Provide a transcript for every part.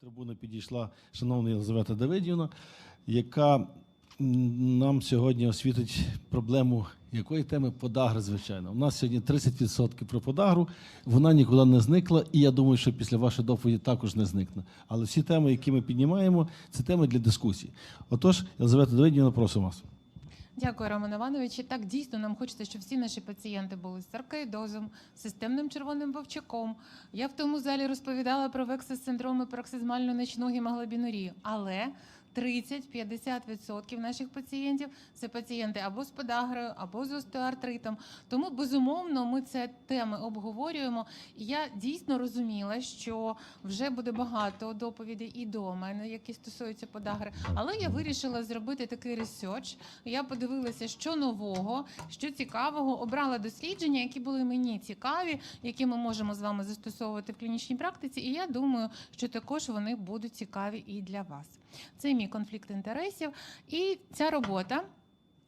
трибуни підійшла шановна Єлизавета Давидівна, яка нам сьогодні освітить проблему якої теми подагри, звичайно. У нас сьогодні 30% про подагру, вона нікуди не зникла, і я думаю, що після вашої доповіді також не зникне. Але всі теми, які ми піднімаємо, це теми для дискусії. Отож, Єлизавета Давидівна, просимо вас. Дякую, Роман Іванович. Так дійсно нам хочеться, щоб всі наші пацієнти були з саркоїдозом, системним червоним вовчаком. Я в тому залі розповідала про вексис синдром і пароксизмальну ночну гемоглобінурію. Але 30-50% наших пацієнтів це пацієнти або з подагрою, або з остеоартритом. Тому безумовно ми це теми обговорюємо. Я дійсно розуміла, що вже буде багато доповідей і до мене, які стосуються подагри. Але я вирішила зробити такий ресерч. Я подивилася, що нового, що цікавого, обрала дослідження, які були мені цікаві, які ми можемо з вами застосовувати в клінічній практиці. І я думаю, що також вони будуть цікаві і для вас. Це мій конфлікт інтересів. І ця робота.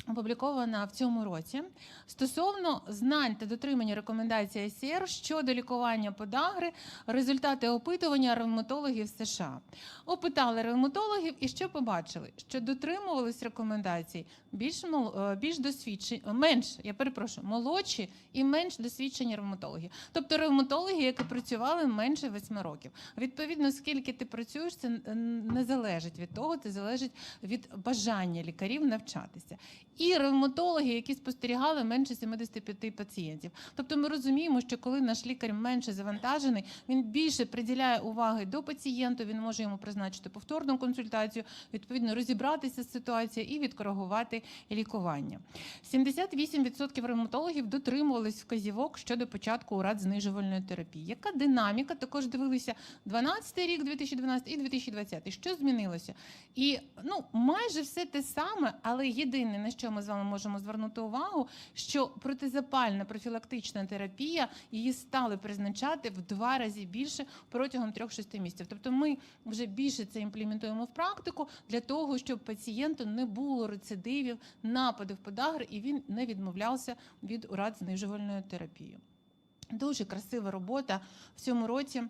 Опублікована в цьому році стосовно знань та дотримання рекомендацій ICR щодо лікування подагри, результати опитування ревматологів США. Опитали ревматологів і що побачили? Що дотримувались рекомендацій більш е, більш досвідчені, менш, я перепрошую, молодші і менш досвідчені ревматологи. Тобто ревматологи, які працювали менше 8 років. Відповідно, скільки ти працюєш, це не залежить від того, це залежить від бажання лікарів навчатися. І ревматологи, які спостерігали менше 75 пацієнтів. Тобто ми розуміємо, що коли наш лікар менше завантажений, він більше приділяє уваги до пацієнта, він може йому призначити повторну консультацію, відповідно розібратися з ситуацією і відкоригувати лікування. 78% ревматологів дотримувались вказівок щодо початку урад знижувальної терапії. Яка динаміка? Також дивилися 12 рік, 2012 і 2020. Що змінилося? І ну майже все те саме, але єдине на що ми з вами можемо звернути увагу, що протизапальна профілактична терапія її стали призначати в два рази більше протягом 3-6 місяців. Тобто, ми вже більше це імплементуємо в практику для того, щоб пацієнту не було рецидивів, нападів подагри, і він не відмовлявся від урад знижувальної терапії. Дуже красива робота в цьому році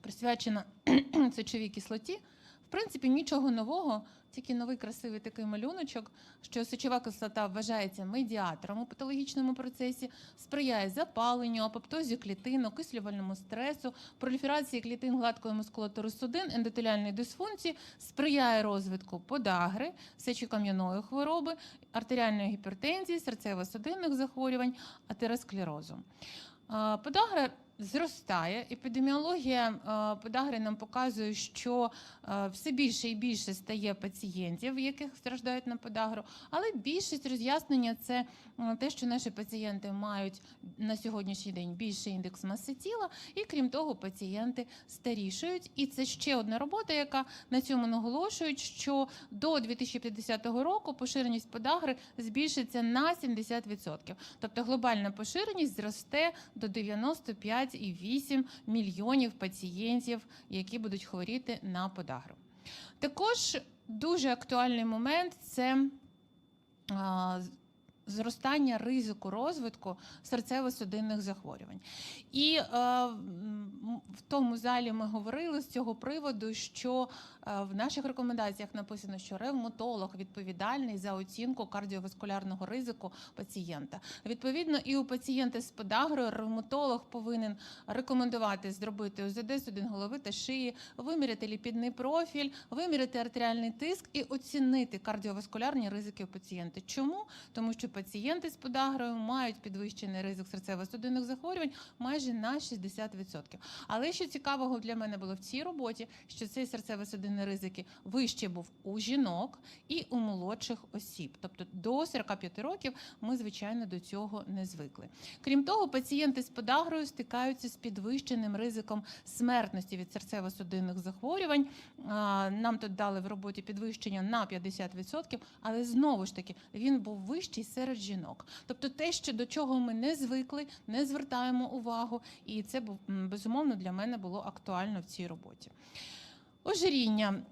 присвячена сечовій кислоті. В принципі, нічого нового, тільки новий красивий такий малюночок, що сечова кислота вважається медіатором у патологічному процесі, сприяє запаленню, апоптозі клітин, окислювальному стресу, проліферації клітин гладкої мускулатури судин, ендотеліальної дисфункції, сприяє розвитку подагри, сечокам'яної хвороби, артеріальної гіпертензії, серцево-судинних захворювань, атеросклерозу. Подагра зростає. Епідеміологія е, подагри нам показує, що е, все більше і більше стає пацієнтів, яких страждають на подагру. Але більшість роз'яснення це те, що наші пацієнти мають на сьогоднішній день більший індекс маси тіла, і крім того, пацієнти старішають. І це ще одна робота, яка на цьому наголошують, що до 2050 року поширеність подагри збільшиться на 70%. Тобто глобальна поширеність зросте до 95,8 мільйонів пацієнтів, які будуть хворіти на подагру. Також дуже актуальний момент це зростання ризику розвитку серцево-судинних захворювань. І е, в тому залі ми говорили з цього приводу, що е, в наших рекомендаціях написано, що ревматолог відповідальний за оцінку кардіоваскулярного ризику пацієнта. Відповідно, і у пацієнта з подагрою ревматолог повинен рекомендувати зробити УЗД судин голови та шиї, виміряти ліпідний профіль, виміряти артеріальний тиск і оцінити кардіоваскулярні ризики у пацієнта. Чому? Тому що пацієнти з подагрою мають підвищений ризик серцево-судинних захворювань майже на 60%. Але що цікавого для мене було в цій роботі, що цей серцево-судинний ризики вище був у жінок і у молодших осіб. Тобто до 45 років ми, звичайно, до цього не звикли. Крім того, пацієнти з подагрою стикаються з підвищеним ризиком смертності від серцево-судинних захворювань. Нам тут дали в роботі підвищення на 50%, але знову ж таки він був вищий серед жінок. Тобто те, що до чого ми не звикли, не звертаємо увагу, і це безумовно для мене було актуально в цій роботі. Ожиріння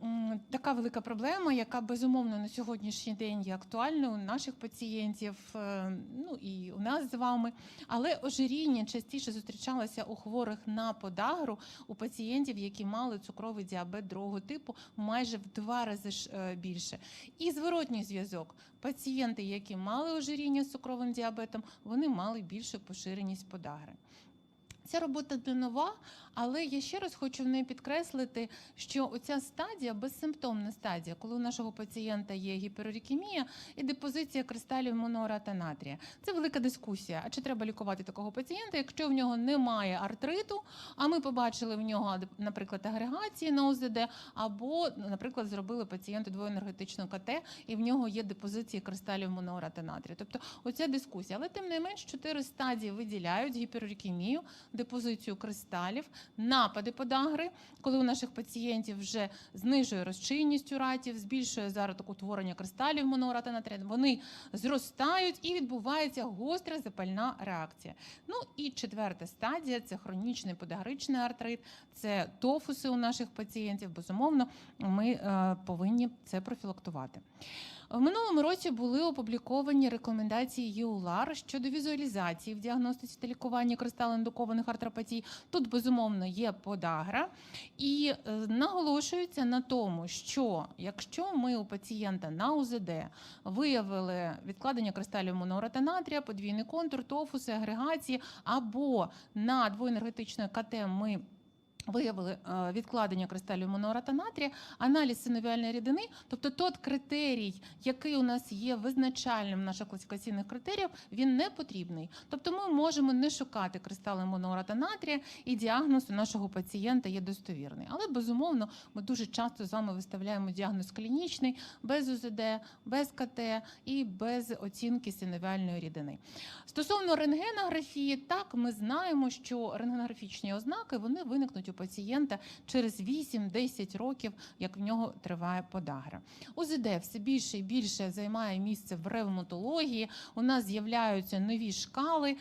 така велика проблема, яка безумовно на сьогоднішній день є актуальною у наших пацієнтів, е, ну і у нас з вами. Але ожиріння частіше зустрічалося у хворих на подагру у пацієнтів, які мали цукровий діабет другого типу, майже в два рази е, більше. І зворотній зв'язок. Пацієнти, які мали ожиріння з цукровим діабетом, вони мали більшу поширеність подагри. Ця робота не нова, але я ще раз хочу в неї підкреслити, що оця стадія безсимптомна стадія, коли у нашого пацієнта є гіперурікемія і депозиція кристалів моноората натрія. Це велика дискусія. А чи треба лікувати такого пацієнта, якщо в нього немає артриту, а ми побачили в нього, наприклад, агрегації на ОЗД, або, наприклад, зробили пацієнту двоенергетичну КТ, і в нього є депозиції кристалів моноората натрія. Тобто оця дискусія. Але тим не менш, чотири стадії виділяють гіперурікемію, депозицію кристалів, напади подагри, коли у наших пацієнтів вже знижує розчинність уратів, збільшує зародок утворення кристалів моноурата натрія, вони зростають і відбувається гостра запальна реакція. Ну і четверта стадія це хронічний подагричний артрит, це тофуси у наших пацієнтів. Безумовно, ми е, повинні це профілактувати. В минулому році були опубліковані рекомендації ЄУЛАР щодо візуалізації в діагностиці та лікуванні кристалоіндукованих артропатій. Тут безумовно є подагра, і е, наголошується на тому, що якщо ми у пацієнта на УЗД виявили відкладення кристалів моноурата натрія, подвійний контур, тофуси, агрегації, або на двоенергетичне КТ ми Виявили е, відкладення кристалів моноурата натрія, аналіз синовіальної рідини, тобто тот критерій, який у нас є визначальним наших класифікаційних критеріїв, він не потрібний. Тобто ми можемо не шукати кристали моноурата натрія, і діагноз у нашого пацієнта є достовірний. Але безумовно ми дуже часто з вами виставляємо діагноз клінічний без УЗД, без КТ і без оцінки синовіальної рідини. Стосовно рентгенографії, так ми знаємо, що рентгенографічні ознаки вони виникнуть у пацієнта через 8-10 років, як в нього триває подагра. УЗД все більше і більше займає місце в ревматології. У нас з'являються нові шкали,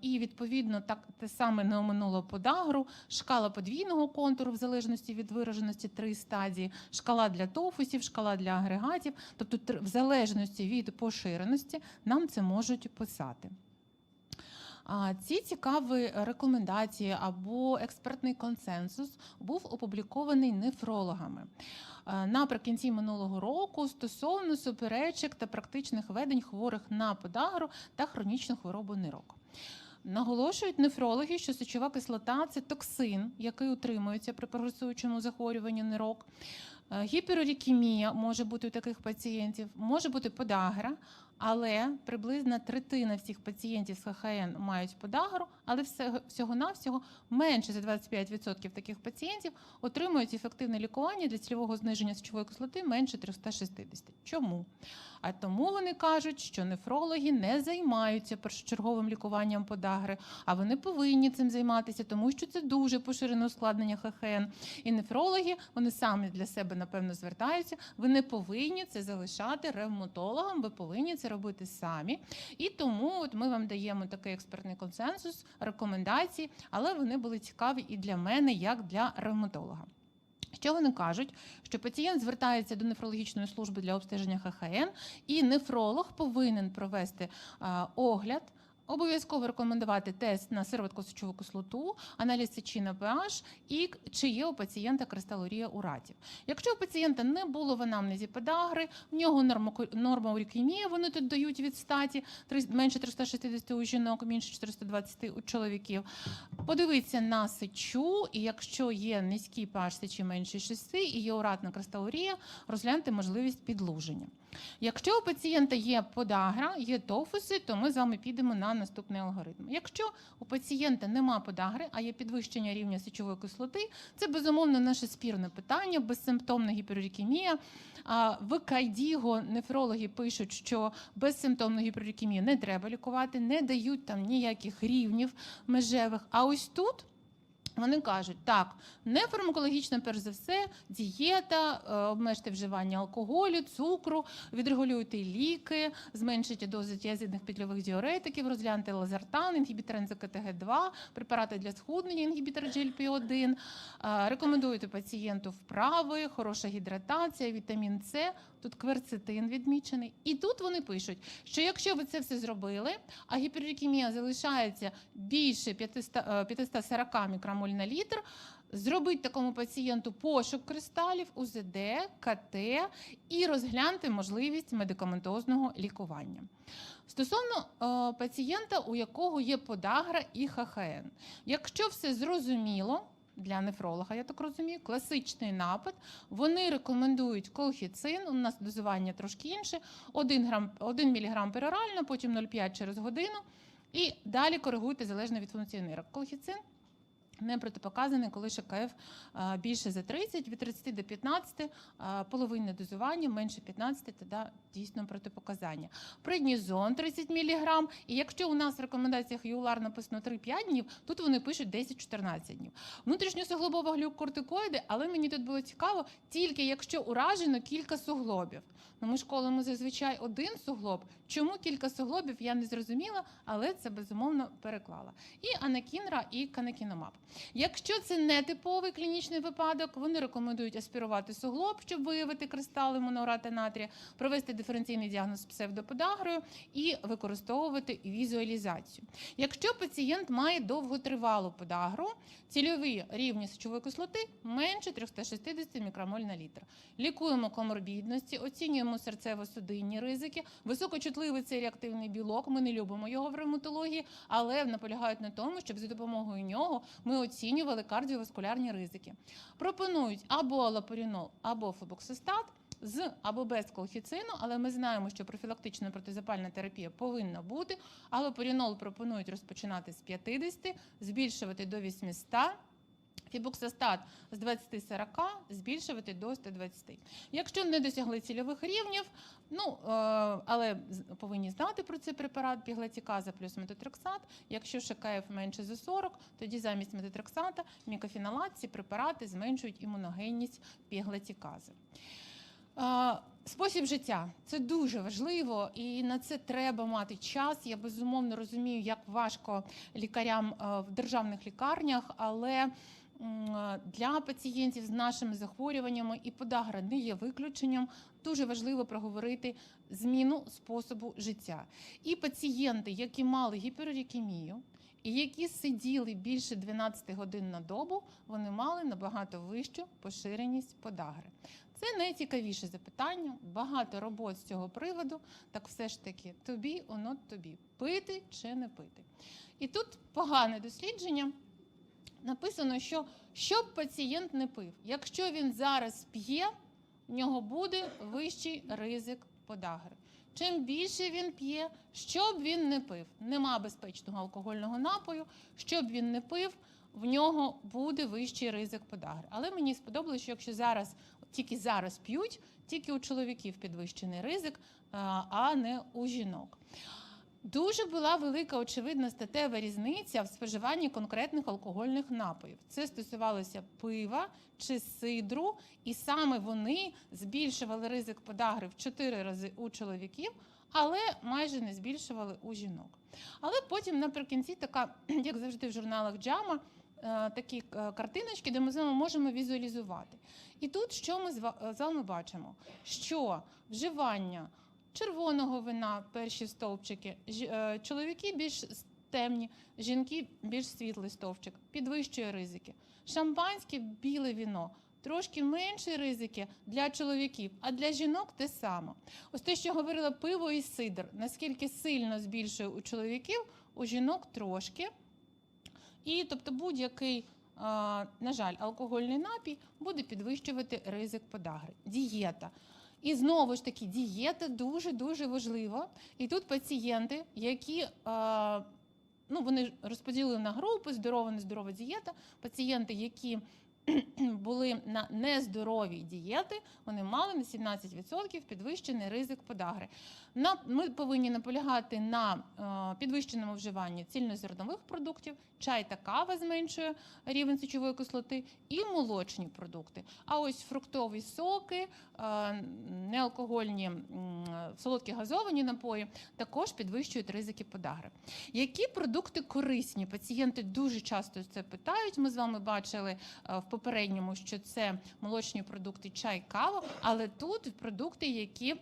і відповідно так те саме не оминуло подагру. Шкала подвійного контуру, в залежності від вираженості три стадії, шкала для тофусів, шкала для агрегатів, тобто в залежності від поширеності нам це можуть писати. Ці цікаві рекомендації або експертний консенсус був опублікований нефрологами е, наприкінці минулого року стосовно суперечок та практичних ведень хворих на подагру та хронічну хворобу нирок. Наголошують нефрологи, що сечова кислота це токсин, який утримується при прогресуючому захворюванні нирок. Е, Гіперурікемія може бути у таких пацієнтів, може бути подагра, але приблизно третина всіх пацієнтів з ХХН мають подагру, але всього- всього-навсього менше за 25% таких пацієнтів отримують ефективне лікування для цільового зниження сечової кислоти менше 360. Чому? А тому вони кажуть, що нефрологи не займаються першочерговим лікуванням подагри, а вони повинні цим займатися, тому що це дуже поширене ускладнення ХХН. І нефрологи вони самі для себе напевно звертаються. Ви не повинні це залишати ревматологам, ви повинні це робити самі. І тому от ми вам даємо такий експертний консенсус, рекомендації, але вони були цікаві і для мене, як для ревматолога. Що вони кажуть? Що пацієнт звертається до нефрологічної служби для обстеження ХХН, і нефролог повинен провести огляд. Обов'язково рекомендувати тест на сироватку-сечову кислоту, аналіз сечі на pH і чи є у пацієнта кристалурія уратів. Якщо у пацієнта не було в анамнезі подагри, в нього норма урікемія, вони тут дають від статі менше 360 у жінок, менше 420 у чоловіків. Подивіться на сечу, і якщо є низький pH сечі менше 6 і є уратна кристалурія, розгляньте можливість підлуження. Якщо у пацієнта є подагра, є тофуси, то ми з вами підемо на наступний алгоритм. Якщо у пацієнта нема подагри, а є підвищення рівня сечової кислоти, це безумовно наше спірне питання, безсимптомна гіперурікемія. В Кайдіго нефрологи пишуть, що безсимптомну гіперурікемію не треба лікувати, не дають там ніяких рівнів межевих. А ось тут Вони кажуть, так, не фармакологічно, перш за все, дієта, е, обмежте вживання алкоголю, цукру, відрегулюйте ліки, зменшите дози тіазидних петльових діуретиків, розгляньте лазертан, інгібітор НЗКТГ2, препарати для схуднення, інгібітор GLP-1, е, рекомендуєте пацієнту вправи, хороша гідратація, вітамін С, тут кверцетин відмічений. І тут вони пишуть, що якщо ви це все зробили, а гіперікемія залишається більше 500, е, 540 мікромоль на літр, зробіть такому пацієнту пошук кристалів, УЗД, КТ і розгляньте можливість медикаментозного лікування. Стосовно е, пацієнта, у якого є подагра і ХХН, якщо все зрозуміло. Для нефролога, я так розумію, класичний напад. Вони рекомендують колхіцин. У нас дозування трошки інше: 1, грам, 1 мг перорально, потім 0,5 через годину. І далі коригуйте залежно від функціонера. Колхіцин не протипоказаний, коли ШКФ більше за 30, від 30 до 15, а, половинне дозування, менше 15, тоді дійсно протипоказання. Преднізон 30 мг, і якщо у нас в рекомендаціях ЮЛАР написано 3-5 днів, тут вони пишуть 10-14 днів. Внутрішньосуглобова глюкортикоїди, але мені тут було цікаво, тільки якщо уражено кілька суглобів. Ну, ми ж колемо зазвичай один суглоб. Чому кілька суглобів, я не зрозуміла, але це безумовно переклала. І анакінра, і канакіномаб. Якщо це не типовий клінічний випадок, вони рекомендують аспірувати суглоб, щоб виявити кристали монората натрія, провести диференційний діагноз псевдоподагрою і використовувати візуалізацію. Якщо пацієнт має довготривалу подагру, цільові рівні сечової кислоти менше 360 мікромоль на літр. Лікуємо коморбідності, оцінюємо серцево-судинні ризики, високочутливий цей реактивний білок. Ми не любимо його в ревматології, але наполягають на тому, щоб за допомогою нього ми оцінювали кардіоваскулярні ризики. Пропонують або лапорінол, або флобоксистат з або без колхіцину, але ми знаємо, що профілактична протизапальна терапія повинна бути. Алопорінол пропонують розпочинати з 50, збільшувати до 800. Фібуксостат з 20-40 збільшувати до 120. Якщо не досягли цільових рівнів, ну е, але повинні знати про цей препарат піглаціказа плюс метотрексат. Якщо ШКФ менше за 40, тоді замість метотрексата мікофінолат ці препарати зменшують імуногенність піглацікази. Е, Спосіб життя це дуже важливо, і на це треба мати час. Я безумовно розумію, як важко лікарям е, в державних лікарнях, але для пацієнтів з нашими захворюваннями і подагра не є виключенням. Дуже важливо проговорити зміну способу життя. І пацієнти, які мали гіперурікемію, і які сиділи більше 12 годин на добу, вони мали набагато вищу поширеність подагри. Це найцікавіше запитання. Багато робот з цього приводу. Так все ж таки, тобі, оно тобі. Пити чи не пити. І тут погане дослідження. Написано, що щоб пацієнт не пив, якщо він зараз п'є, в нього буде вищий ризик подагри. Чим більше він п'є, щоб він не пив, нема безпечного алкогольного напою, щоб він не пив, в нього буде вищий ризик подагри. Але мені сподобалося, що якщо зараз тільки зараз п'ють, тільки у чоловіків підвищений ризик, а не у жінок. Дуже була велика очевидна статева різниця в споживанні конкретних алкогольних напоїв. Це стосувалося пива чи сидру, і саме вони збільшували ризик подагри в 4 рази у чоловіків, але майже не збільшували у жінок. Але потім наприкінці така, як завжди в журналах Джама, е, такі е, картиночки, де ми з вами можемо візуалізувати. І тут що ми з вами бачимо? Що вживання червоного вина, перші стовпчики, е, чоловіки більш темні, жінки більш світлий стовпчик, підвищує ризики. Шампанське, біле віно. Трошки менші ризики для чоловіків, а для жінок те саме. Ось те, що говорила пиво і сидр, наскільки сильно збільшує у чоловіків, у жінок трошки. І тобто будь-який, е, на жаль, алкогольний напій буде підвищувати ризик подагри. Дієта. І знову ж таки, дієта дуже дуже важлива. І тут пацієнти, які е, ну, вони розподілили на групи здорова, нездорова дієта, пацієнти, які були на нездорові дієти, вони мали на 17% підвищений ризик подагри. Ми повинні наполягати на е, підвищеному вживанні цільнозернових продуктів, чай та кава зменшує рівень сечової кислоти і молочні продукти. А ось фруктові соки, е, неалкогольні солодкі газовані напої також підвищують ризики подагри. Які продукти корисні? Пацієнти дуже часто це питають. Ми з вами бачили е, в попередньому, що це молочні продукти, чай, кава, але тут продукти, які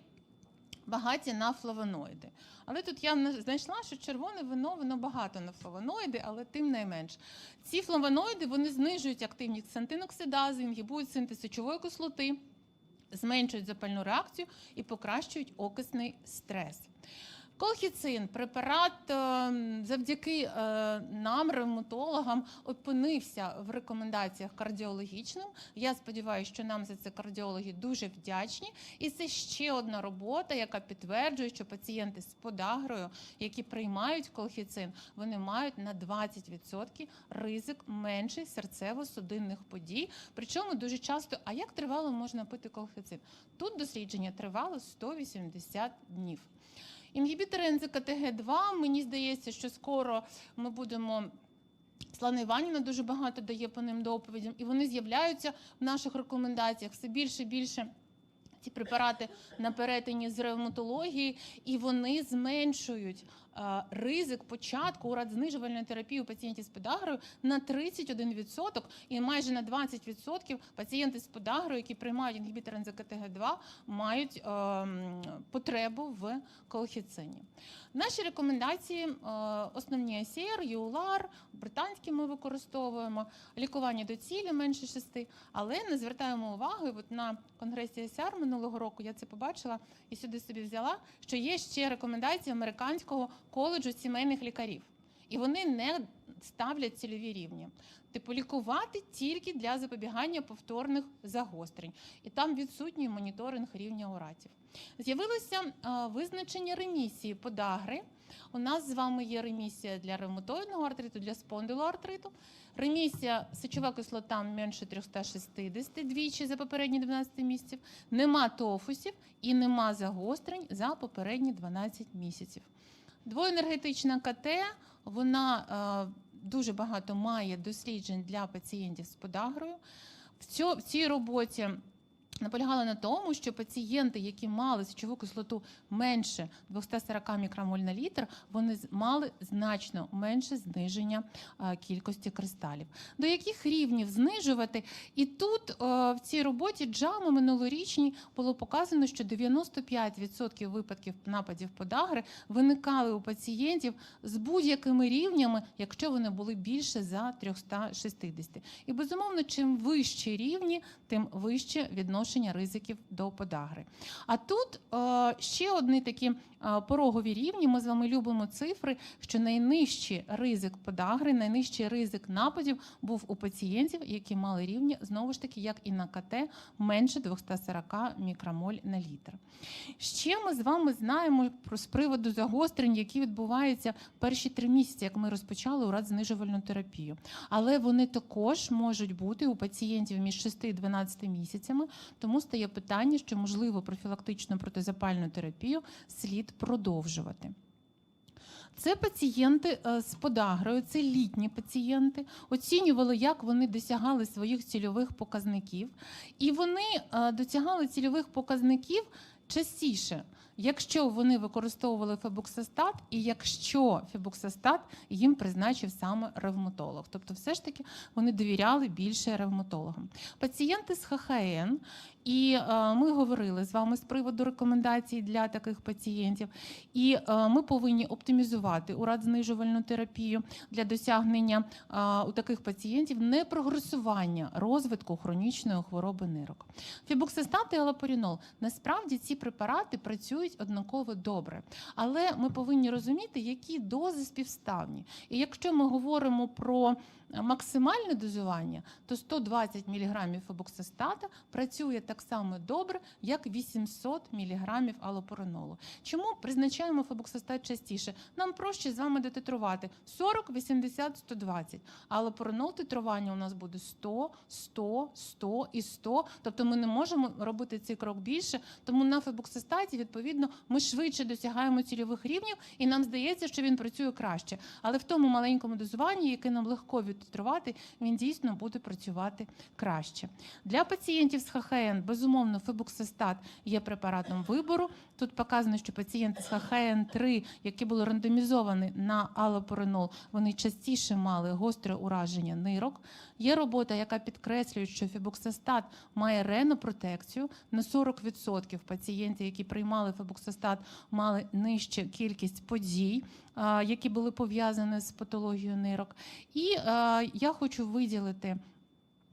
багаті на флавоноїди. Але тут я знайшла, що червоне вино воно багато на флавоноїди, але тим не менш. Ці флавоноїди вони знижують активність сантиноксидази, інгібують синтез сечової кислоти, зменшують запальну реакцію і покращують окисний стрес. Колхіцин препарат е, завдяки е, нам, ревматологам, опинився в рекомендаціях кардіологічним. Я сподіваюся, що нам за це кардіологи дуже вдячні. І це ще одна робота, яка підтверджує, що пацієнти з подагрою, які приймають колхіцин, вони мають на 20% ризик менший серцево-судинних подій. Причому дуже часто, а як тривало можна пити колхіцин? Тут дослідження тривало 180 днів. Інгібітори НЗКТГ 2 мені здається, що скоро ми будемо. Слана Іванівна дуже багато дає по ним доповідям, і вони з'являються в наших рекомендаціях все більше і більше. Ці препарати на перетині з ревматології, і вони зменшують ризик початку урадзнижувальної терапії у пацієнтів з подагрою на 31% і майже на 20% пацієнти з подагрою, які приймають інгібітор НЗКТГ2, мають е, потребу в колхіцині. Наші рекомендації е, основні АСІР, ЮЛАР, британські ми використовуємо, лікування до цілі менше 6, але не звертаємо уваги. От на конгресі АСІР минулого року я це побачила і сюди собі взяла, що є ще рекомендації американського коледжу сімейних лікарів. І вони не ставлять цільові рівні. Типу лікувати тільки для запобігання повторних загострень. І там відсутній моніторинг рівня уратів. З'явилося визначення ремісії подагри. У нас з вами є ремісія для ревматоїдного артриту, для спондилоартриту. Ремісія сечова кислота менше 360 двічі за попередні 12 місяців. Нема тофусів і нема загострень за попередні 12 місяців. Двоенергетична КТ, вона е, дуже багато має досліджень для пацієнтів з подагрою. В, цій роботі наполягала на тому, що пацієнти, які мали сечову кислоту менше 240 мікромоль на літр, вони мали значно менше зниження кількості кристалів. До яких рівнів знижувати? І тут е, в цій роботі джами минулорічній було показано, що 95% випадків нападів подагри виникали у пацієнтів з будь-якими рівнями, якщо вони були більше за 360. І безумовно, чим вищі рівні, тим вище відношення ризиків до подагри. А тут е, ще одні такі е, порогові рівні. Ми з вами любимо цифри, що найнижчий ризик подагри, найнижчий ризик нападів був у пацієнтів, які мали рівні знову ж таки, як і на КТ, менше 240 мікромоль на літр. Ще ми з вами знаємо про з приводу загострень, які відбуваються перші три місяці, як ми розпочали урадзнижувальну терапію. Але вони також можуть бути у пацієнтів між 6 і 12 місяцями, тому стає питання, що можливо профілактичну протизапальну терапію слід продовжувати. Це пацієнти е, з подагрою, це літні пацієнти. Оцінювали, як вони досягали своїх цільових показників, і вони е, досягали цільових показників частіше, якщо вони використовували фебуксостат, і якщо фебуксостат їм призначив саме ревматолог. Тобто, все ж таки вони довіряли більше ревматологам. Пацієнти з ХХН, і е, ми говорили з вами з приводу рекомендацій для таких пацієнтів. І е, ми повинні оптимізувати урадзнижувальну терапію для досягнення е, у таких пацієнтів непрогресування розвитку хронічної хвороби нирок. Фібуксистат і алапорінол насправді ці препарати працюють однаково добре, але ми повинні розуміти, які дози співставні. І якщо ми говоримо про максимальне дозування, то 120 мг фебоксистата працює так само добре, як 800 мг алопоронолу. Чому призначаємо фебоксистат частіше? Нам проще з вами детитрувати 40, 80, 120. А алопоронол титрування у нас буде 100, 100, 100 і 100. Тобто ми не можемо робити цей крок більше. Тому на фебоксистаті, відповідно, ми швидше досягаємо цільових рівнів, і нам здається, що він працює краще. Але в тому маленькому дозуванні, яке нам легко відтитрувати, він дійсно буде працювати краще. Для пацієнтів з ХХН, безумовно, фебуксистат є препаратом вибору. Тут показано, що пацієнти з ХХН 3 які були рандомізовані на алопоринол, вони частіше мали гостре ураження нирок. Є робота, яка підкреслює, що фебоксистат має ренопротекцію. На 40% пацієнтів, які приймали фебоксистат, мали нижчу кількість подій, які були пов'язані з патологією нирок. І я хочу виділити.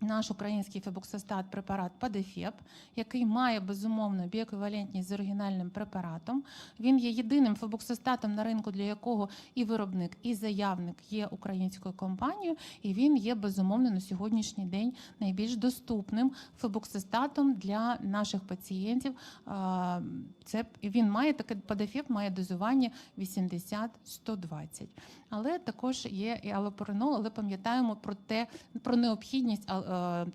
Наш український фебоксистат препарат Падефеп, який має безумовно біеквівалентність з оригінальним препаратом. Він є єдиним фебоксистатом на ринку, для якого і виробник, і заявник є українською компанією, і він є безумовно на сьогоднішній день найбільш доступним фебоксистатом для наших пацієнтів. Це він має таке Падефеп має дозування 80-120. Але також є і алопоринол, але пам'ятаємо про те, про необхідність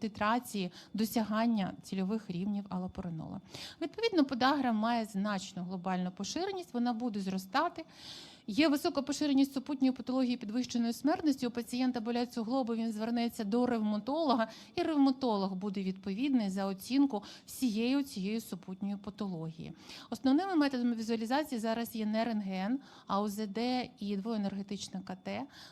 титрації досягання цільових рівнів алопоринола. Відповідно, подагра має значну глобальну поширеність, вона буде зростати. Є висока поширеність супутньої патології підвищеної смертності. У пацієнта болять суглоби, він звернеться до ревматолога, і ревматолог буде відповідний за оцінку всієї цієї супутньої патології. Основними методами візуалізації зараз є не рентген, а ОЗД і двоенергетичне КТ.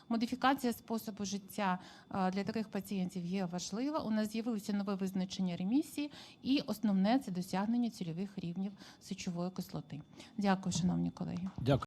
Модифікація способу життя е, для таких пацієнтів є важлива. У нас з'явилося нове визначення ремісії, і основне це досягнення цільових рівнів сечової кислоти. Дякую, шановні колеги. Дякую.